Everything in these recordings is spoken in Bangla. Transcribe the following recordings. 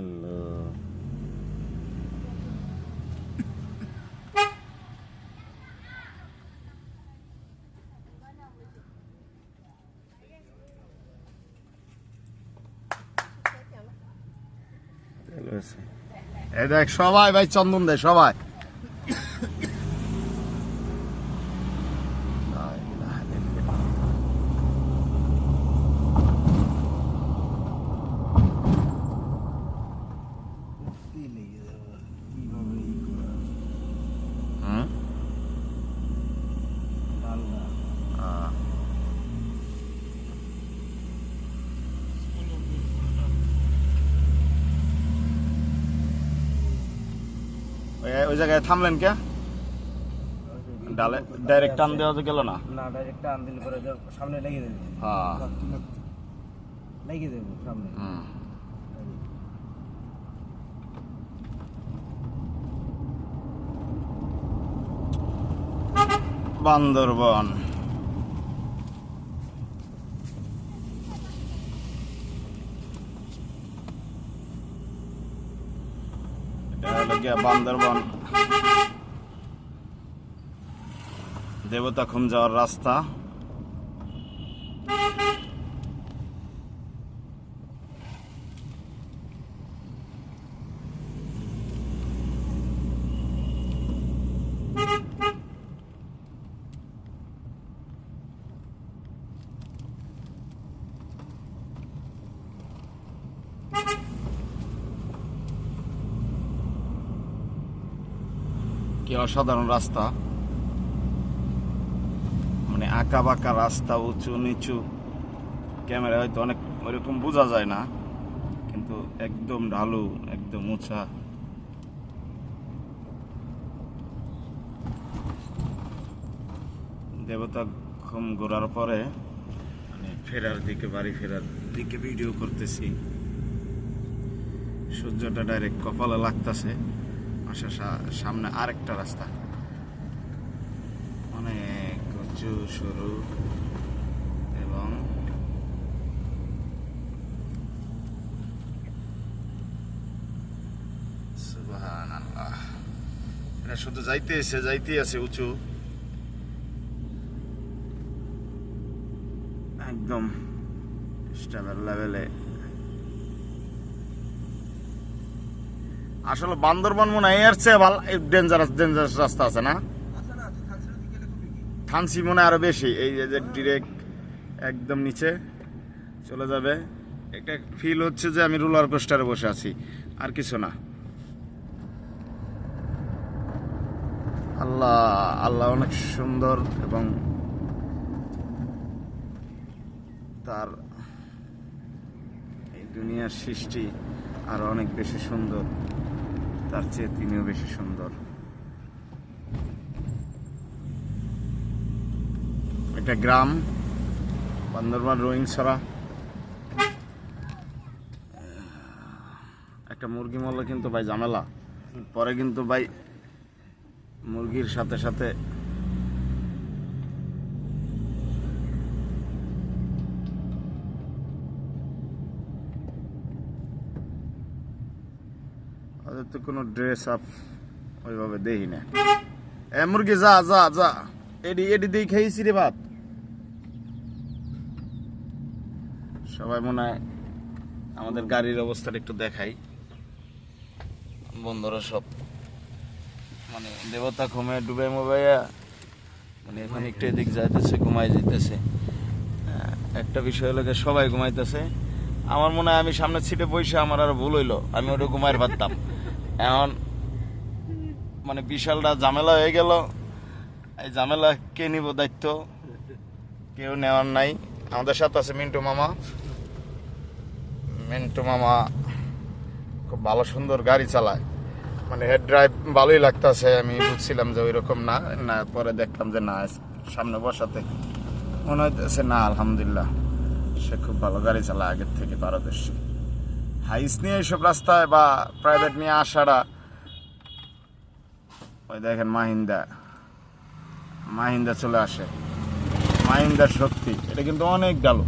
হ্যালো এই দেখ সবাই ভাই চন্দন দেয় সবাই হুম আহ। ওই- ওই জায়গায় থামলেন কে? ডালে ডাইরেক্ট টান দেওয়া গেল না? না ডাইরেক্ট টান দিলে পরে সামনে লেগে দেবে। হ্যাঁ। লেগে দেবে সামনে। হুম। বান্দরবন। এটা হলো গিয়া বান্দরবন দেবতা খুম যাওয়ার রাস্তা কি অসাধারণ রাস্তা। মানে আঁকা বাঁকা রাস্তা, উঁচু, নিচু। ক্যামেরা হয়তো অনেক ওইরকম বোঝা যায় না, কিন্তু একদম ঢালু, একদম উঁচা। দেবতা খুম ঘোরার পরে মানে ফেরার দিকে, বাড়ি ফেরার দিকে ভিডিও করতেছি। সূর্যটা ডাইরেক্ট কপালে লাগতেছে। আশা সামনে আরেকটা রাস্তা। অনেক উঁচু, সরু এবং শুধু যাইতে এসে যাইতে আছে উঁচু। একদম স্টাবেল লেভেলে আসলে বান্দরবন মনে হয় এর চেয়ে ভালো ডেঞ্জারাস ডেঞ্জারাস রাস্তা আছে না? থানসি মনে হয় আরও বেশি। এই যে ডিরেক্ট একদম নিচে চলে যাবে। একটা ফিল হচ্ছে যে আমি রোলার কোস্টারে বসে আছি। আর কিছু না। আল্লাহ আল্লাহ অনেক সুন্দর এবং তার এই দুনিয়ার সৃষ্টি আরও অনেক বেশি সুন্দর। তার চেয়ে তিনিও বেশি সুন্দর। এটা গ্রাম, বান্দরবান ছড়া একটা মুরগি মরলে কিন্তু ভাই ঝামেলা। পরে কিন্তু ভাই মুরগির সাথে সাথে ওদের তো কোনো ড্রেস আপ ওইভাবে দেই না। এ মুরগি যা যা যা। এডি এডি দিয়ে খেয়েছি রে ভাত। সবাই মনে হয় আমাদের গাড়ির অবস্থাটা একটু দেখাই। বন্ধুরা সব মানে দেবতা ঘুমে ডুবে মোবাইয়া মানে এখন একটু এদিক যাইতেছে ঘুমাই যাইতেছে। হ্যাঁ, একটা বিষয় গিয়ে সবাই ঘুমাইতেছে। আমার মনে হয় আমি সামনে সিটে বসে আমার আর ভুল হইল। আমি ওটা ঘুমাই পারতাম। এখন মানে বিশালটা ঝামেলা হয়ে গেল। এই ঝামেলা কে নিব দায়িত্ব? কেউ নেওয়ার নাই। আমাদের সাথে আছে মিন্টু মামা। মিন্টু মামা খুব ভালো সুন্দর গাড়ি চালায়। মানে হেড ড্রাইভ ভালোই লাগতেছে। আমি বুঝছিলাম যে ওই রকম না। না, পরে দেখলাম যে না, সামনে বসাতে। মনে হইতেছে না, আলহামদুলিল্লাহ। সে খুব ভালো গাড়ি চালায় আগের থেকে পারদর্শী। হাইস নিয়ে এইসব রাস্তায় বা প্রাইভেট নিয়ে আসাটা, ওই দেখেন মাহিন্দা। মাহিন্দা চলে আসে। মাহিন্দার শক্তি এটা কিন্তু অনেক ডালো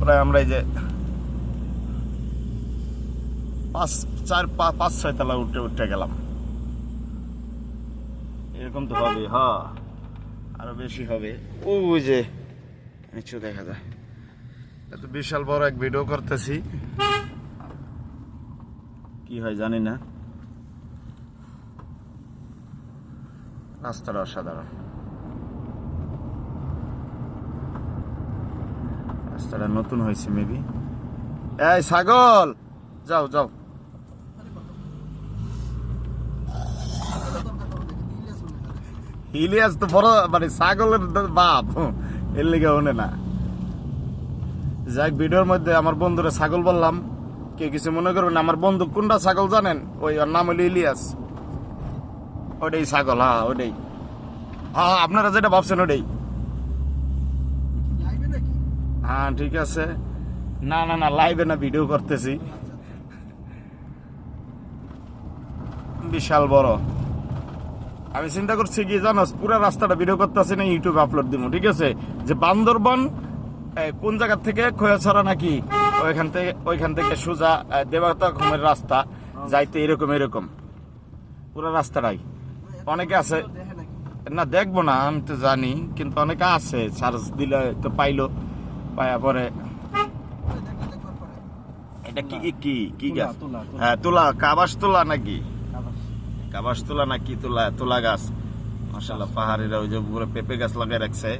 প্রায় আমরা এই যে পাঁচ, চার পাঁচ, ছয় তলা উঠে উঠে গেলাম। এরকম তো হবে হ্যাঁ। আরও বেশি হবে। ওই যে নিচু দেখা যায়। এত বিশাল বড় এক ভিডিও করতেছি। কি হয় জানি না। রাস্তাটা অসাধারণ। রাস্তাটা নতুন হয়েছে মেবি এই ছাগল! যাও যাও। ইলিয়াস তো বড় মানে ছাগলের বাপ। এর লেগে না। যাক ভিডিওর মধ্যে আমার বন্ধুরা ছাগল বললাম কে কিছু মনে করবেন আমার বন্ধু কোনটা ছাগল জানেন? ওই ওর নাম হলো ইলিয়াস। ওটাই ছাগল হ্যাঁ ওটাই হ্যাঁ আপনারা যেটা ভাবছেন ওটাই হ্যাঁ ঠিক আছে। না না না লাইভে না ভিডিও করতেছি। বিশাল বড়। আমি চিন্তা করছি কি জানোস পুরো রাস্তাটা ভিডিও করতেছি না ইউটিউবে আপলোড দিব ঠিক আছে? যে বান্দরবন কোন জায়গা থেকে খোয়াছড়া নাকি ওইখান থেকে ওইখান থেকে সোজা দেবতা ঘুমের রাস্তা যাইতে এরকম এরকম। পুরো রাস্তাটাই। অনেকে আছে না দেখব না আমি তো জানি কিন্তু অনেকে আছে চার্জ দিলে তো পাইলো পায়া পরে। এটা কি কি কি গাছ। হ্যাঁ তুলা কাবাস তোলা নাকি? কাবাস তোলা না কি তোলা তোলা গাছ? মাসাল্লাহ পাহাড়িরা ওই যে পুরো পেঁপে গাছ লাগাই রাখছে।